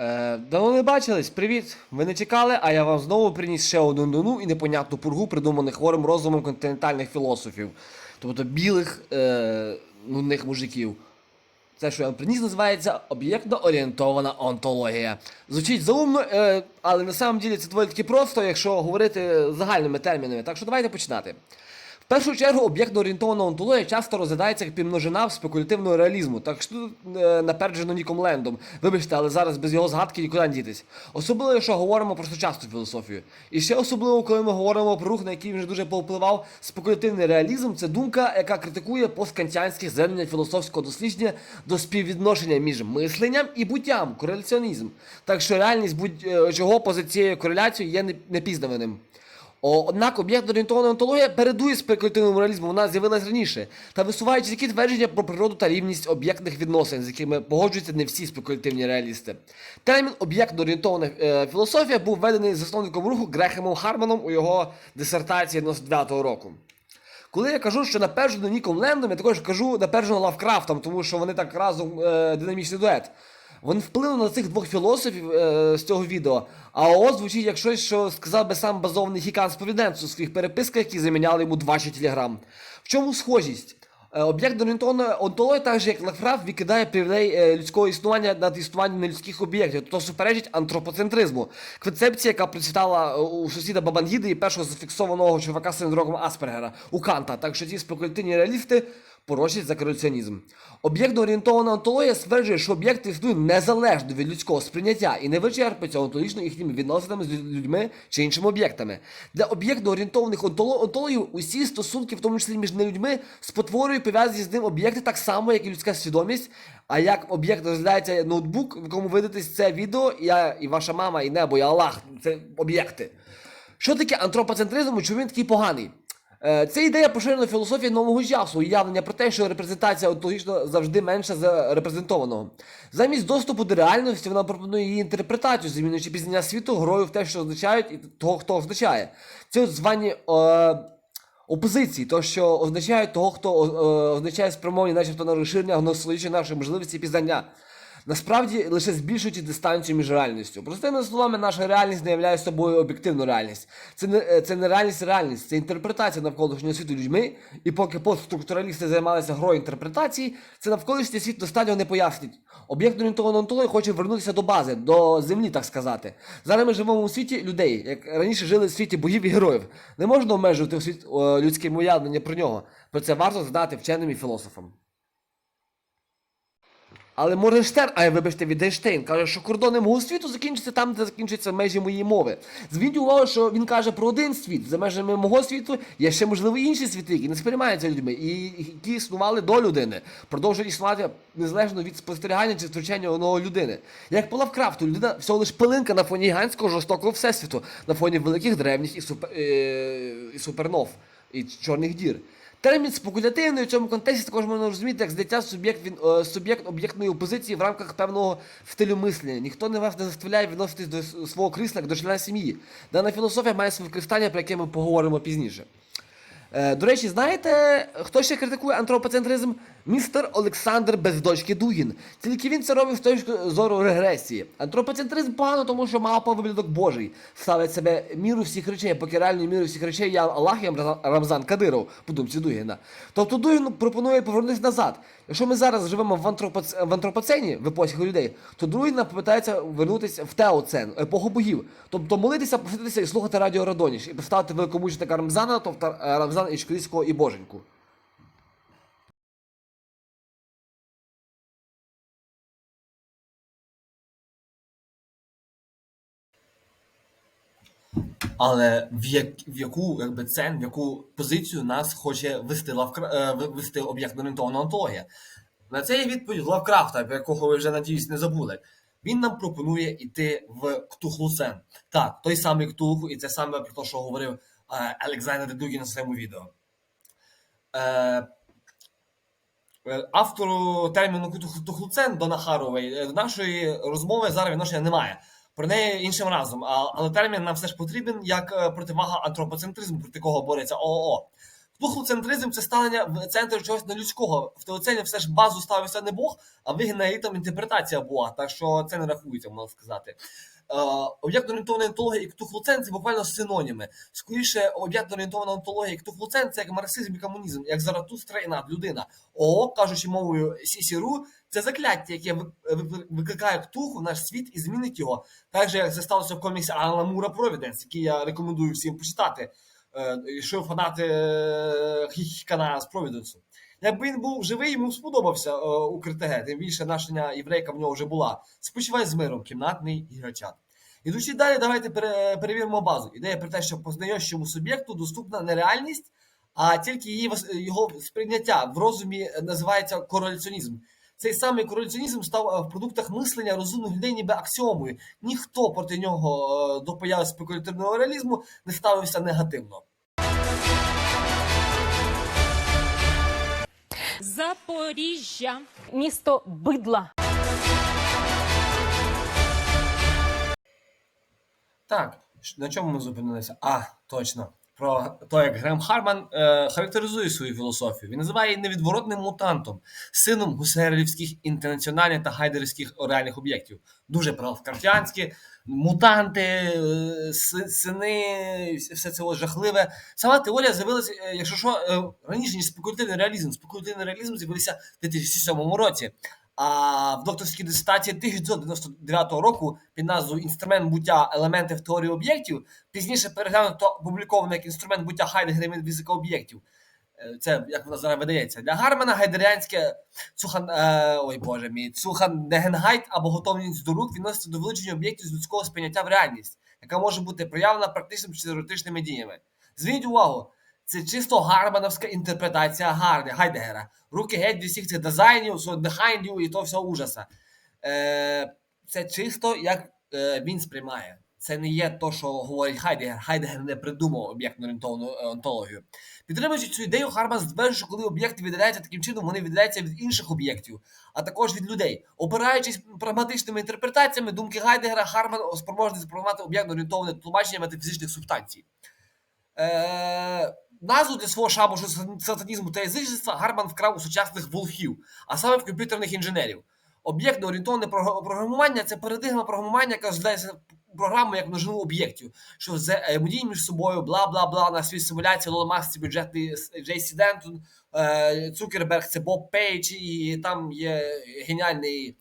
Е, давно не бачились, привіт! Ви не чекали, а я вам знову приніс ще одну новину і непонятну пургу, придуманих хворим розумом континентальних філософів, тобто білих е, нудних мужиків. Це, що я вам приніс, називається об'єктно орієнтована онтологія. Звучить заумно, е, але на самом ділі це доволі таки просто, якщо говорити загальними термінами. Так що давайте починати. В першу чергу об'єктно орієнтована онтологія часто розглядається як підмножина в спекулятивного реалізму, так що тут е, напереджено Ніком Лендом. Вибачте, але зараз без його згадки нікуди не дітись. Особливо, якщо говоримо про сучасну філософію. І ще особливо, коли ми говоримо про рух, на який вже дуже повпливав, спекулятивний реалізм це думка, яка критикує посткантіанське звернення філософського дослідження до співвідношення між мисленням і буттям, кореляціонізм. Так що реальність будь-чого поза цією кореляцією є непізнаваним. Однак об'єктно-орієнтована онтологія передує спекулятивному реалізму, вона з'явилась раніше, та висуваючи такі твердження про природу та рівність об'єктних відносин, з якими погоджуються не всі спекулятивні реалісти. Термін об'єктно-орієнтована е, філософія був введений засновником руху Грехемом Харманом у його дисертації 99-го року. Коли я кажу, що напереджено Ніком Лендом, я також кажу напереджено Лавкрафтом, тому що вони так разом е, динамічний дует. Вони вплинули на цих двох філософів е, з цього відео. А ООО звучить як щось, що сказав би сам базований Хікан Сповіденцу у своїх переписках, які заміняли йому 20 телеграм. В чому схожість? Е, Об'єкт орієнтована онтологія, так же як Лавкрафт, відкидає привілей е, людського існування над існуванням нелюдських об'єктів, тобто суперечить антропоцентризму. Концепція, яка процвітала е, у сусіда Бабангіди і першого зафіксованого чувака з синдромом Аспергера у Канта. Так що ці спекулятивні реалісти порочать за кореляціонізм. Об'єктно орієнтована онтологія стверджує, що об'єкти існують незалежно від людського сприйняття і не вичерпуються онтологічно їхніми відносинами з людьми чи іншими об'єктами. Для об'єктно орієнтованих онтологів усі стосунки, в тому числі між нелюдьми, спотворюють пов'язані з ним об'єкти так само, як і людська свідомість. А як об'єкт розглядається ноутбук, в якому ви дивитесь це відео, я і ваша мама, і небо, і Аллах це об'єкти. Що таке антропоцентризм і чому він такий поганий? Е, Це ідея поширена філософії нового часу, уявлення про те, що репрезентація онтологічно завжди менша за репрезентованого. Замість доступу до реальності вона пропонує її інтерпретацію, замінюючи пізнання світу грою в те, що означають, і того, хто означає. Це звані е, опозиції, то що означають того, хто е, означає спрямовані, начебто на розширення гносологічної нашої можливості пізнання. Насправді лише збільшують дистанцію між реальністю. Простими словами, наша реальність не являє собою об'єктивну реальність. Це не е, це не реальність, реальність, це інтерпретація навколишнього світу людьми. І поки постструктуралісти займалися грою інтерпретації, це навколишній світ достатньо не пояснить. Об'єкт орієнтована онтологія хоче вернутися до бази, до землі, так сказати. Зараз ми живемо у світі людей, як раніше жили в світі богів і героїв. Не можна обмежувати світ е, людським уявлення про нього. Про це варто знати вченим і філософам. Але Моргенштерн, а вибачте, Віденштейн, каже, що кордони мого світу закінчаться там, де закінчуються межі моєї мови. Зверніть увагу, що він каже про один світ. За межами мого світу є ще, можливо, інші світи, які не сприймаються людьми, і які існували до людини, продовжують існувати незалежно від спостерігання чи втручання одного людини. Як по Лавкрафту, людина всього лиш пилинка на фоні гігантського жорстокого всесвіту, на фоні великих древніх і, супер, е, і супернов, і чорних дір. Термін спекулятивний у цьому контексті також можна розуміти як злиття суб'єкт він е, суб'єкт об'єктної опозиції в рамках певного стилю мислення. Ніхто не вас не заставляє відноситись до свого крісла як до члена сім'ї. Дана філософія має своє використання, про яке ми поговоримо пізніше. Е, до речі, знаєте, хто ще критикує антропоцентризм? Містер Олександр Бездочки Дугін. Тільки він це робить з точки зору регресії. Антропоцентризм погано, тому що мапа виглядок Божий. Ставить себе міру всіх речей, поки реальною мірою всіх речей я Аллах і Рамзан- Рамзан Кадиров, по думці Дугіна. Тобто Дугін пропонує повернутися назад. Якщо ми зараз живемо в, антропоц... в антропоцені, в епосі людей, то Дугін попитається вернутися в теоцен, епоху богів. Тобто молитися, посидитися і слухати радіо Радоніш, і поставити великомучника Рамзана, тобто е, Рамзана і Боженьку. Але в, як, в яку якби цен, в яку позицію нас хоче вести Лавкра... е, вести об'єктно орієнтована онтологія? На це є відповідь Лавкрафта, про якого ви вже надіюсь не забули. Він нам пропонує йти в Ктухлусен. Так, той самий Ктулху, і це саме про те, що говорив е, Олександр Дугін на своєму відео. Е, е, автору терміну Ктух- Ктухлуцен Дона Харовей е, до нашої розмови зараз відношення немає. Про неї іншим разом. Але термін нам все ж потрібен як е, противага антропоцентризму, проти кого бореться ООО. Ктухлоцентризм це ставлення в центр чогось нелюдського. В теоцені все ж базу ставився не Бог, а вигідна елітам інтерпретація Бога. Так що це не рахується, можна сказати. Е, Об'єктно-орієнтована онтологія і ктухлоцен це буквально синоніми. Скоріше, об'єктно-орієнтована онтологія і ктухлоцен це як марксизм і комунізм, як Заратустра і надлюдина. О, кажучи мовою Сісіру, це закляття, яке ви- ви- викликає ктуху в наш світ і змінить його. Так же, як це сталося в коміксі Алана Мура Провіденс, який я рекомендую всім почитати. Е, Якщо фанати е, Хіхікана з Провіденсу. Якби він був живий, йому сподобався е, у КРТГ, тим більше нашення єврейка в нього вже була. Спочивай з миром, кімнатний іграчат. Ідучи далі, давайте перевіримо базу. Ідея про те, що познаючому суб'єкту доступна не реальність, а тільки її, його сприйняття в розумі називається кореляціонізм. Цей самий кореляціонізм став е, в продуктах мислення розумних людей ніби аксіомою. Ніхто проти нього е, до появи спекулятивного реалізму не ставився негативно. Запоріжжя. місто бидла. Так, на чому ми зупинилися? А, точно. Про те, як Грем Харман е, характеризує свою філософію. Він називає її невідворотним мутантом, сином гусерлівських інтернаціональних та гайдерівських реальних об'єктів. Дуже правкартянські, мутанти, е, сини, все це жахливе. Сама теорія з'явилася, е, якщо що, е, раніше, ніж спекулятивний реалізм. Спекулятивний реалізм з'явився в 2007 році. А в докторській дисертації 1999 року під назвою Інструмент буття елементи в теорії об'єктів пізніше переглянуто опубліковано як інструмент буття Хайдегера фізика об'єктів. Е, Це як вона зараз видається. Для Гармана гайдеріанське цухан, е, ой Боже мій, цухандегенгайт або готовність до рук відноситься до вилучення об'єктів з людського сприйняття в реальність, яка може бути проявлена практичними чи теоретичними діями. Зверніть увагу, це чисто гармановська інтерпретація Гарди, Гайдегера. Руки геть від всіх цих дизайнів, бехайндів і того всього ужаса. Е, це чисто як е, він сприймає. Це не є то, що говорить Хайдегер. Хайдегер не придумав об'єктно орієнтовану е, онтологію. Підтримуючи цю ідею, Харман стверджує, що коли об'єкти віддаляються таким чином, вони віддаляються від інших об'єктів, а також від людей. Опираючись прагматичними інтерпретаціями думки Гайдегера, Харман спроможний сприймати об'єктно орієнтоване тлумачення метафізичних субстанцій. Е, назву для свого шабушу сатанізму та язичництва Гарман вкрав у сучасних волхів, а саме в комп'ютерних інженерів. Об'єктно орієнтоване програмування це парадигма програмування, яка розглядається програму як множину об'єктів, що взаємодіють між собою, бла бла бла на свій симуляції це бюджетний Джейсі Дентон, е, Цукерберг, це Боб Пейдж, і там є геніальний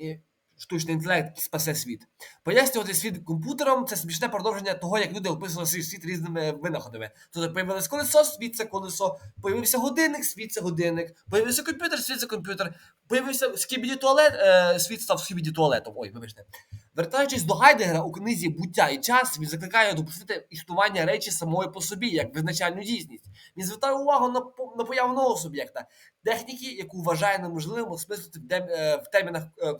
е, штучний інтелект, спасе світ. Пояснювати світ комп'ютером це смішне продовження того, як люди описували свій світ різними винаходами. Тобто появилось колесо, світ це колесо, появився годинник, світ це годинник, появився комп'ютер, світ це комп'ютер, появився скібіді туалет, е, світ став скібіді туалетом. Ой, вибачте. Вертаючись до Гайдегера у книзі Буття і час, він закликає допустити існування речі самої по собі, як визначальну дійсність. Він звертає увагу на, на появу нового суб'єкта, техніки, яку вважає неможливим осмислити в, е, термінах е,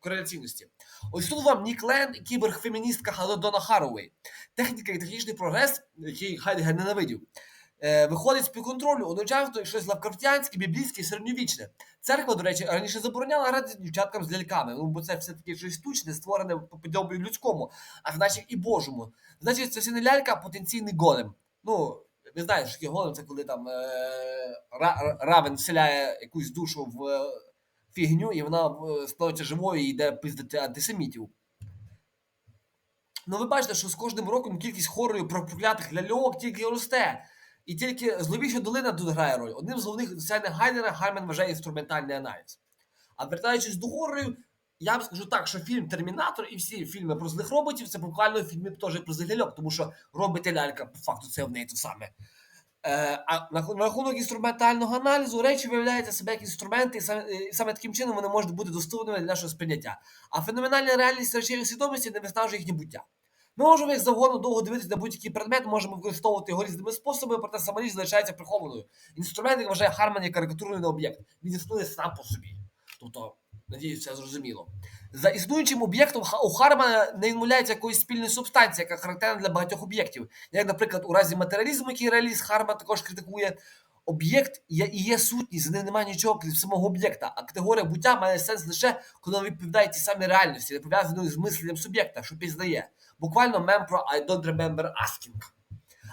кореляційності. Ось тут вам Нік Ленд і кіберфеміністка Дона Харовей. Техніка і технічний прогрес, який Хайдегер ненавидів, е, виходить з під контролю одночасно щось лавкрафтянське, біблійське і середньовічне. Церква, до речі, раніше забороняла грати дівчаткам з ляльками, ну бо це все-таки щось штучне, створене по подобію людському, а значить і Божому. Значить, це не лялька, а потенційний голем. Ну, ви знаєте, що голем, це коли там е, равен вселяє якусь душу в е, фігню, і вона е, становиться живою і йде пиздити антисемітів. Ну, ви бачите, що з кожним роком кількість хорою про проклятих ляльок тільки росте. І тільки зловіша долина тут грає роль. Одним з головних досягнень Гайдера Хаймен вважає інструментальний аналіз. А вертаючись до хорою, я вам скажу так, що фільм Термінатор і всі фільми про злих роботів це буквально фільми теж про злих ляльок, тому що робить лялька, по факту, це в неї те саме. Е, а на, рахунок інструментального аналізу речі виявляються себе як інструменти, і саме, таким чином вони можуть бути доступними для нашого сприйняття. А феноменальна реальність речей свідомості не виснажує їхнє буття. Ми можемо як завгодно довго дивитися на будь-який предмет, можемо використовувати його різними способами, проте сама річ залишається прихованою. Інструмент, як вважає Харман, є карикатурний на об'єкт. Він існує сам по собі. Тобто, надіюсь, це зрозуміло. За існуючим об'єктом у Хармана не відмовляється якоїсь спільної субстанції, яка характерна для багатьох об'єктів. Як, наприклад, у разі матеріалізму, який реаліст Харман також критикує, об'єкт і є сутність, за ним немає нічого крім самого об'єкта. А категорія буття має сенс лише, коли вона відповідає тій самій реальності, не пов'язаною з мисленням суб'єкта, що пізнає. Буквально мем про I don't remember asking.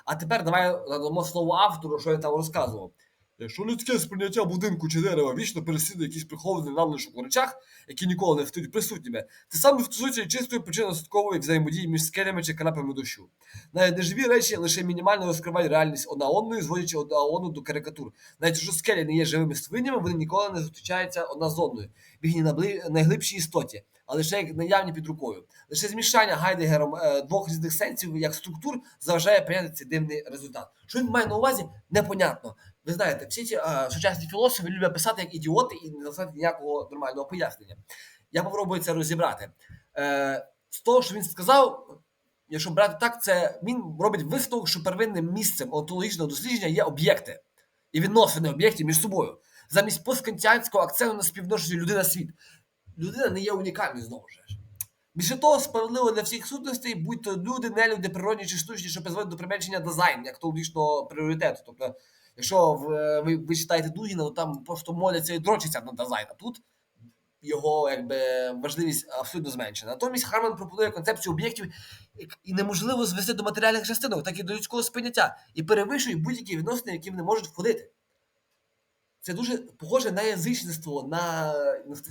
А тепер давай надамо слово автору, що він там розказував. Якщо людське сприйняття будинку чи дерева вічно переслідує якісь приховані надлишок у речах, які ніколи не стають присутніми, це саме стосується чистої причинно-наслідкової взаємодії між скелями чи канапами дощу. Навіть неживі речі лише мінімально розкривають реальність одна одної, зводячи одна одну до карикатур. Навіть якщо скелі не є живими створіннями, вони ніколи не зустрічаються одна з одною в їхній найглибшій істоті, а лише як наявні під рукою. Лише змішання Гайдегером е, двох різних сенсів як структур заважає прийняти цей дивний результат. Що він має на увазі, непонятно. Ви знаєте, всі ці е, сучасні філософи люблять писати як ідіоти і не дати ніякого нормального пояснення. Я попробую це розібрати. Е, з того, що він сказав, якщо брати так, це він робить висновок, що первинним місцем онтологічного дослідження є об'єкти і відносини об'єктів між собою. Замість посткантіанського акценту на співвідношенні людина-світ. Людина не є унікальною знову ж. Більше того, справедливо для всіх сутностей, будь то люди, нелюди, природні чи штучні, що призводять до применшення дизайн як логічного пріоритету. Тобто, якщо ви, ви читаєте Дугіна, то там просто моляться і дрочаться на дизайн, а тут його якби важливість абсолютно зменшена. Натомість Харман пропонує концепцію об'єктів і неможливо звести до матеріальних частинок, так і до людського сприйняття, і перевищує будь-які відносини, які вони можуть входити. Це дуже похоже на язичництво, на,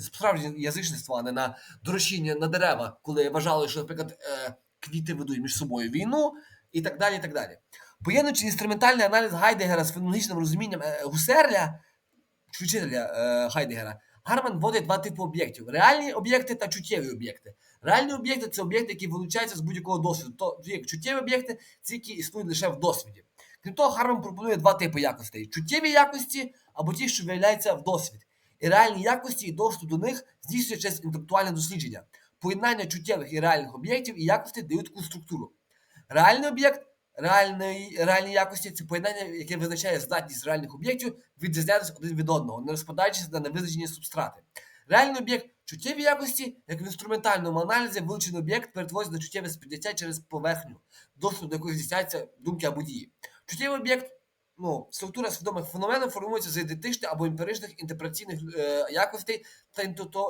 справжнє язичництво, а не на дорожчіння на дерева, коли вважали, що, наприклад, е, квіти ведуть між собою війну і так далі. і так далі. Поєднуючи інструментальний аналіз Гайдегера з фенологічним розумінням е, Гусерля, чи вчителя е, Гайдегера, Гарман вводить два типи об'єктів: реальні об'єкти та чуттєві об'єкти. Реальні об'єкти це об'єкти, які вилучаються з будь-якого досвіду. То як чуттєві об'єкти, це які існують лише в досвіді. Крім того, Харман пропонує два типи якостей: чуттєві якості або ті, що виявляються в досвід. І реальні якості і доступ до них здійснює через інтелектуальне дослідження. Поєднання чуттєвих і реальних об'єктів і якостей дають таку структуру. Реальний об'єкт, реальної, реальні якості це поєднання, яке визначає здатність реальних об'єктів відрізнятися один від одного, не розпадаючись на невизначені субстрати. Реальний об'єкт чуттєві якості, як в інструментальному аналізі, вилучений об'єкт перетворюється на чуттєве сприйняття через поверхню, доступ до якої здійсняються думки або дії. Чуттєвий об'єкт, ну, структура свідомих феноменів формується з ідентичних або емпіричних інтерпреційних е, якостей та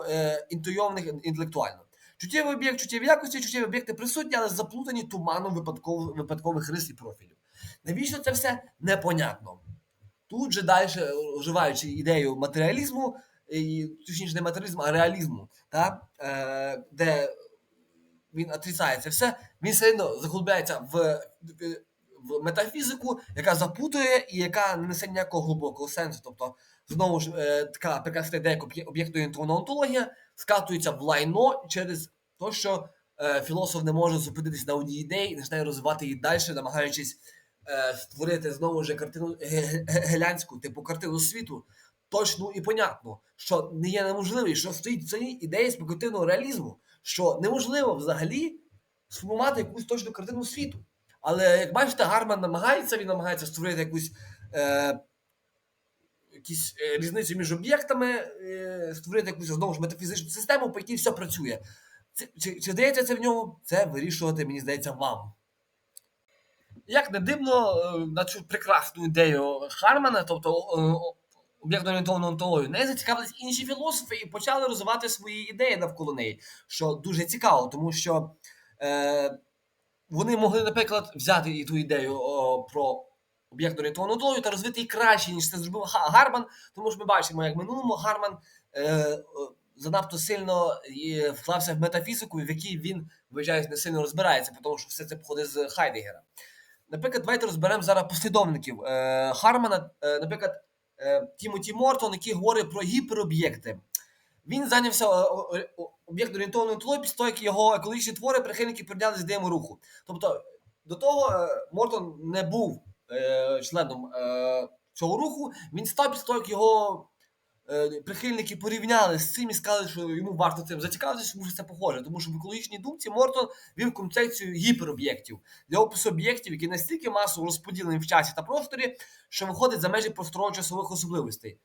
е, інтуйованих інтелектуально. Чуттєвий об'єкт, чуттєві якості, чуттєві об'єкти присутні, але заплутані туманом випадкових, випадкових рис і профілів. Навіщо це все непонятно? Тут же далі, вживаючи ідею матеріалізму, і, точніше не матеріалізму, а реалізму, та, е, де він отрицає це все, він все одно заглубляється в, в метафізику, яка запутує і яка не несе ніякого глибокого сенсу. Тобто, знову ж е, така прекрасна ідея, як об'є- об'єктно-інтуїтивна онтологія, скатується в лайно через те, що е, філософ не може зупинитись на одній ідеї і починає розвивати її далі, намагаючись е, створити знову ж картину ге- ге- гелянську, типу картину світу, точну і понятну, що не є неможливий, що стоїть в цій ідеї спекулятивного реалізму, що неможливо взагалі сформувати якусь точну картину світу. Але як бачите, Гарман намагається, він намагається створити якусь е, якісь е, різницю між об'єктами, е, створити якусь знову ж метафізичну систему, по якій все працює. Це, чи, чи вдається це в нього? Це вирішувати, мені здається, вам. Як не дивно, е, на цю прекрасну ідею Хармана, тобто е, о- об'єктно-орієнтовану онтологію, нею зацікавились інші філософи і почали розвивати свої ідеї навколо неї, що дуже цікаво, тому що е, вони могли, наприклад, взяти і ту ідею о, про об'єктно-орієнтовану онтологію та розвити її краще, ніж це зробив Гарман, тому що ми бачимо, як в минулому Гарман е, е, занадто сильно вклався в метафізику, в якій він, вважаю, не сильно розбирається, тому що все це походить з Хайдегера. Наприклад, давайте розберемо зараз послідовників е, Хармана, е, наприклад, е, Тімоті Мортон, який говорить про гіпероб'єкти. Він зайнявся е, о- о- об'єктно-орієнтованою онтологією після того, як його екологічні твори прихильники прийняли з ідеями руху. Тобто до того Мортон не був членом цього руху, він став після того, як його прихильники порівняли з цим і сказали, що йому варто цим зацікавитися, тому що це похоже. Тому що в екологічній думці Мортон вів концепцію гіпероб'єктів для опису об'єктів, які настільки масово розподілені в часі та просторі, що виходить за межі просторово-часових особливостей.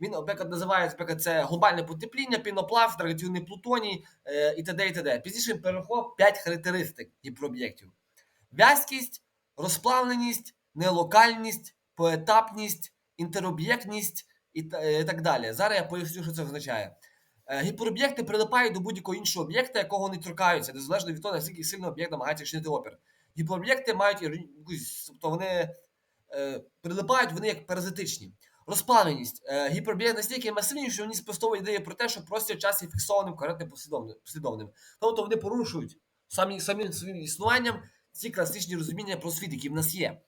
Він, наприклад, називає наприклад, це глобальне потепління, пінопласт, радіоактивний плутоній е, і т.д. і т.д. Пізніше він перерахував 5 характеристик гіпероб'єктів: в'язкість, розплавленість, нелокальність, поетапність, інтероб'єктність і, е, і так далі. Зараз я поясню, що це означає. Е, Гіпероб'єкти прилипають до будь-якого іншого об'єкта, якого вони торкаються, незалежно від того, наскільки сильно об'єкт намагається чинити опір. гіпероб'єкти мають якусь, тобто вони е, прилипають, вони як паразитичні. Розплавленість. Е, гіпероб'єкт настільки масивні, що вони спростовують ідею про те, що простір час є фіксованим, коректним послідовним. Тобто вони порушують самі, самим своїм існуванням ці класичні розуміння про світ, які в нас є.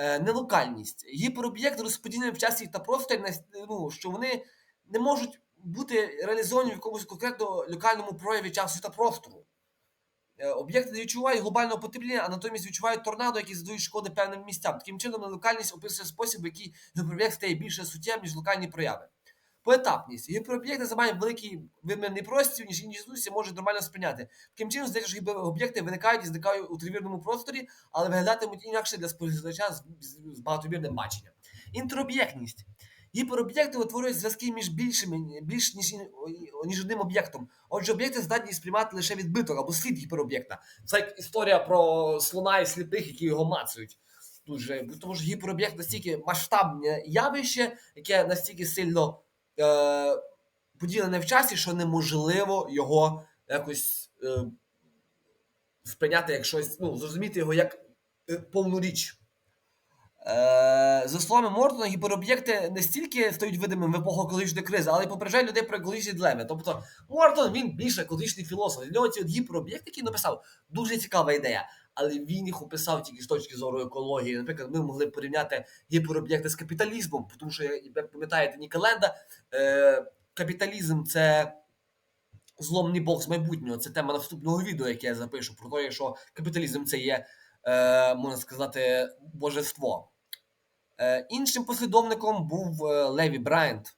Е, нелокальність. Гіпероб'єкт розподілений в часі та просторі, ну, що вони не можуть бути реалізовані в якомусь конкретно локальному прояві часу та простору. Е, Об'єкти не відчувають глобального потепління, а натомість відчувають торнадо, які задають шкоди певним місцям. Таким чином, нелокальність описує спосіб, в який гіпероб'єкт стає більше суттєвим, ніж локальні прояви. Поетапність. Гіпероб'єкти займають великий вимірний простір, ніж інші інституції можуть нормально сприйняти. Таким чином, здається, що гіпероб'єкти виникають і зникають у тривірному просторі, але виглядатимуть інакше для спостерігача з, багатомірним баченням. Інтероб'єктність. Гіпероб'єкти утворюють зв'язки між більшими, більш ніж, ніж одним об'єктом. Отже, об'єкти здатні сприймати лише відбиток або слід гіпероб'єкта. Це як історія про слона і сліпих, які його мацають. Дуже, тому що гіпероб'єкт настільки масштабне явище, яке настільки сильно е, поділене в часі, що неможливо його якось е, сприйняти як щось, ну, зрозуміти його як е, повну річ. Е, за словами Мортона, гіпероб'єкти не стільки стають видимими в епоху екологічної кризи, але й попереджають людей про екологічні дилеми. Тобто Мортон він більше екологічний філософ. Для нього ці гіпероб'єкти, які написав, дуже цікава ідея. Але він їх описав тільки з точки зору екології. Наприклад, ми могли порівняти гіпероб'єкти з капіталізмом, тому що, як пам'ятаєте, Ніколенда, е, капіталізм це зломний бог з майбутнього. Це тема наступного відео, яке я запишу, про те, що капіталізм це є, е, можна сказати, божество. Е, іншим послідовником був е, Леві Брайант.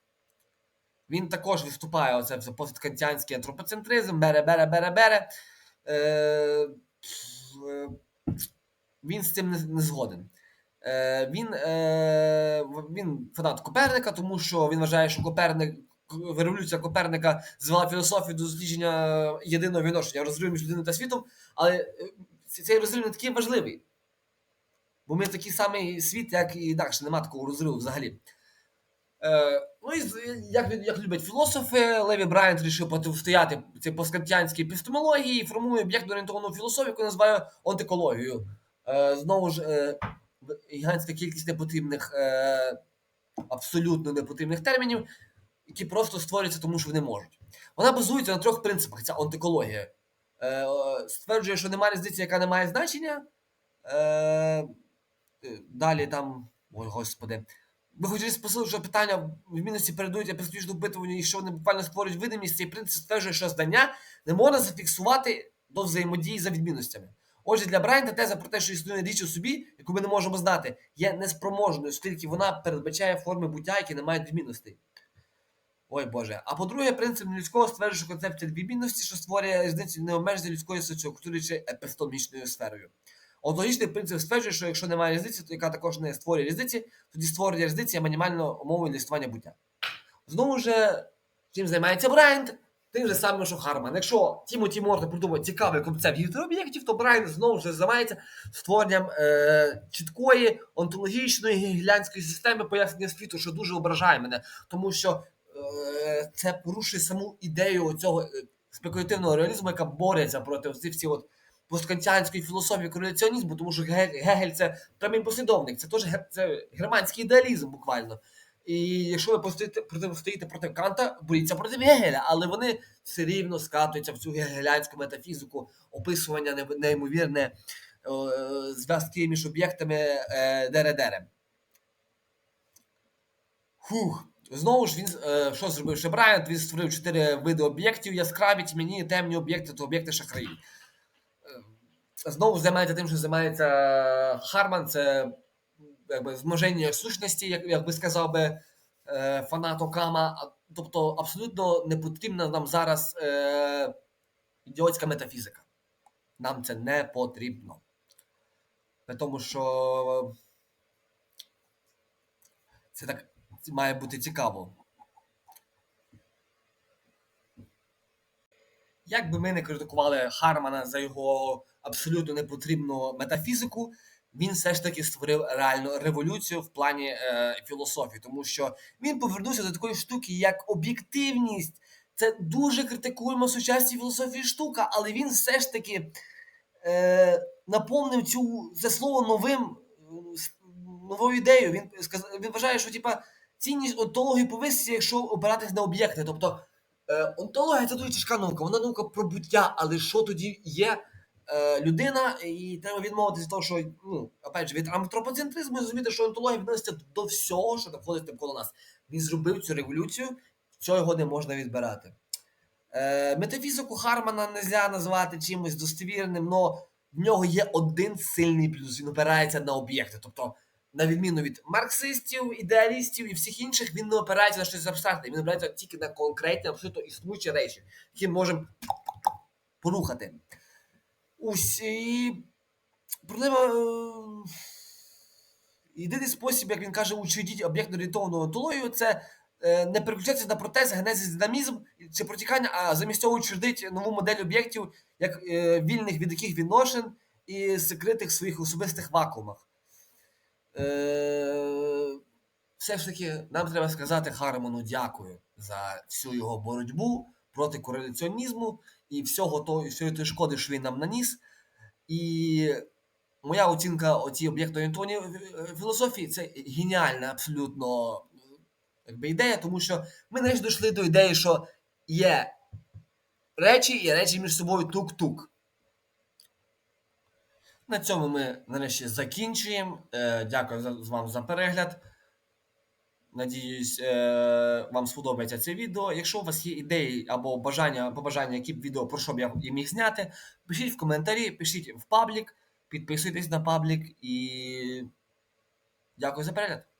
Він також виступає оце все посткантіанський антропоцентризм, бере, бере, бере, бере. Е, він з цим не, згоден. Він, він фанат Коперника, тому що він вважає, що Коперник, революція Коперника звела філософію до дослідження єдиного відношення розриву між людиною та світом, але цей розрив не такий важливий. Бо ми такий самий світ, як і інакше, нема такого розриву взагалі. Е, ну і як, як люблять філософи, Леві Брайант вирішив протистояти цій посткантіанській епістемології і формує об'єктно орієнтовану філософію, яку називає онтикологією. Е, знову ж, е, гігантська кількість непотрібних, е, абсолютно непотрібних термінів, які просто створюються, тому що вони можуть. Вона базується на трьох принципах: ця онтикологія. Е, стверджує, що немає різниці, яка не має значення. Е, далі там. Ой, господи. Виходячи з посилу, що питання відмінності передають епістемічну опитуванню і що вони буквально створюють видимість, цей принцип стверджує, що знання не можна зафіксувати до взаємодії за відмінностями. Отже, для Брайанта теза про те, що існує річ у собі, яку ми не можемо знати, є неспроможною, оскільки вона передбачає форми буття, які не мають відмінностей. Ой Боже. А по-друге, принцип людського стверджує, що концепція відмінності, що створює різницю не обмежена людською соціокультурою чи епістемічною сферою. Онтологічний принцип стверджує, що якщо немає різниці, то яка також не створює різниці, тоді створення різниці є мінімальною умовою для існування буття. Знову ж, чим займається Брайант, тим же самим, що Харман. Якщо Тімоті Мортон придумав цікавий концепт гіпероб'єктів, то Брайант знову ж займається створенням е, чіткої онтологічної гігелянської системи пояснення світу, що дуже ображає мене, тому що е, це порушує саму ідею цього е, спекулятивного реалізму, яка бореться проти всіх от посткантіанської філософії кореляціонізму, тому що Ге- Гегель це прямий послідовник, це теж це германський ідеалізм буквально. І якщо ви постоїте протистоїте проти Канта, боріться проти Гегеля, але вони все рівно скатуються в цю гегелянську метафізику, описування неймовірне зв'язки між об'єктами е, дере-дере. Фух. Знову ж він е, що зробив ще Брайант? Він створив чотири види об'єктів: яскраві, тьмяні, темні об'єкти та об'єкти шахраї. Знову займається тим, що займається Харман, це якби змноження сущності, як, як би сказав би е, фанат Окама. Тобто абсолютно не потрібна нам зараз е, ідіотська метафізика. Нам це не потрібно. Тому, що це так має бути цікаво. Як би ми не критикували Хармана за його абсолютно непотрібну метафізику, він все ж таки створив реальну революцію в плані е, філософії, тому що він повернувся до такої штуки, як об'єктивність. Це дуже критикуємо сучасній філософії штука, але він все ж таки е, наповнив цю це слово новим е, новою ідеєю. Він сказ, він вважає, що типа цінність онтології повиситься, якщо опиратись на об'єкти. Тобто е, онтологія це дуже тяжка наука, вона наука про буття, але що тоді є людина, і треба відмовитися від того, що ну, опять же, від антропоцентризму і зрозуміти, що онтологія відноситься до всього, що знаходиться навколо нас. Він зробив цю революцію, цього не можна відбирати. Е, метафізику Хармана не можна назвати чимось достовірним, але в нього є один сильний плюс. Він опирається на об'єкти. Тобто, на відміну від марксистів, ідеалістів і всіх інших, він не опирається на щось абстрактне, він опирається тільки на конкретні, абсолютно існуючі речі, які ми можемо порухати. Усі проблема. е, Єдиний спосіб, як він каже, учредіть об'єктно орієнтовану онтологію, це е, не переключатися на процес, генезис, динамізм чи протікання, а замість цього учредить нову модель об'єктів, як е, вільних від яких відношень і скритих в своїх особистих вакуумах. Все ж таки, нам треба сказати Хармону дякую за всю його боротьбу проти кореляціонізму і всього того, всієї тої шкоди, що він нам наніс. І моя оцінка оцій об'єктно-орієнтованій е, філософії це геніальна абсолютно е, якби, ідея, тому що ми нарешті дійшли до ідеї, що є речі і речі між собою тук-тук. На цьому ми нарешті закінчуємо. Е, дякую за, вам за перегляд. Надіюсь, е, вам сподобається це відео. Якщо у вас є ідеї або бажання, побажання, які б відео про що б я я міг зняти, пишіть в коментарі, пишіть в паблік, підписуйтесь на паблік і дякую за перегляд.